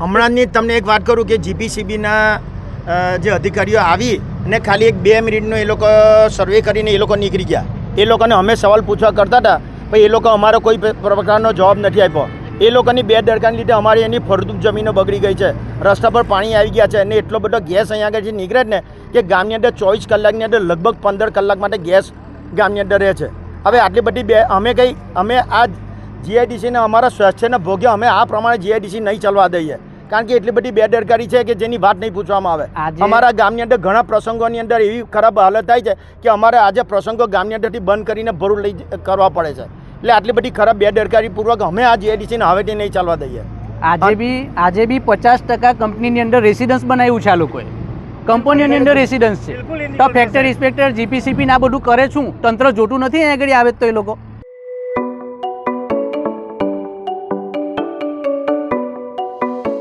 હમણાંની તમને એક વાત કરું કે જીપીસીબીના જે અધિકારીઓ આવી અને ખાલી એક બે મિનિટનો એ લોકો સર્વે કરીને એ લોકો નીકળી ગયા. એ લોકોને અમે સવાલ પૂછવા કરતા હતા પણ એ લોકો અમારો કોઈ પ્રકારનો જવાબ નથી આપ્યો. એ લોકોની બે દરકારને લીધે અમારી એની ફળદ્રુપ જમીનો બગડી ગઈ છે. રસ્તા પર પાણી આવી ગયા છે અને એટલો બધો ગેસ અહીંયા આગળ જે નીકળે જ ને, કે ગામની અંદર ચોવીસ કલાકની અંદર લગભગ પંદર કલાક માટે ગેસ ગામની અંદર રહે છે. હવે આટલી બધી બે, અમે કંઈ, અમે આ જીઆઈડીસીને અમારા સ્વાસ્થ્યના ભોગ્યો, અમે આ પ્રમાણે જીઆઈડીસી નહીં ચલવા દઈએ. કારણ કે એટલી બધી બેદરકારી છે કે જેની વાત નહીં પૂછવામાં આવે. અમારા ગામની અંદર ઘણા પ્રસંગોની અંદર એવી ખરાબ હાલત થાય છે કે અમારે આજે પ્રસંગો ગામની અંદરથી બંધ કરીને ભરું લઈ કરવા પડે છે. એટલે આટલી બધી ખરાબ બેદરકારી પૂર્વક અમે આ જીઆઈડીસીને હવેથી નહીં ચાલવા દઈએ. આજે બી આજે બી પચાસ ટકા કંપનીની અંદર રેસિડન્સ બનાવ્યું છે આ લોકોએ. કંપનીઓની અંદર રેસિડન્સ છે. તો ફેક્ટરી ઇન્સ્પેક્ટર જીપીસીપી ને આ બધું કરે શું? તંત્ર જોતું નથી અહીંયા આગળ આવે તો એ લોકો.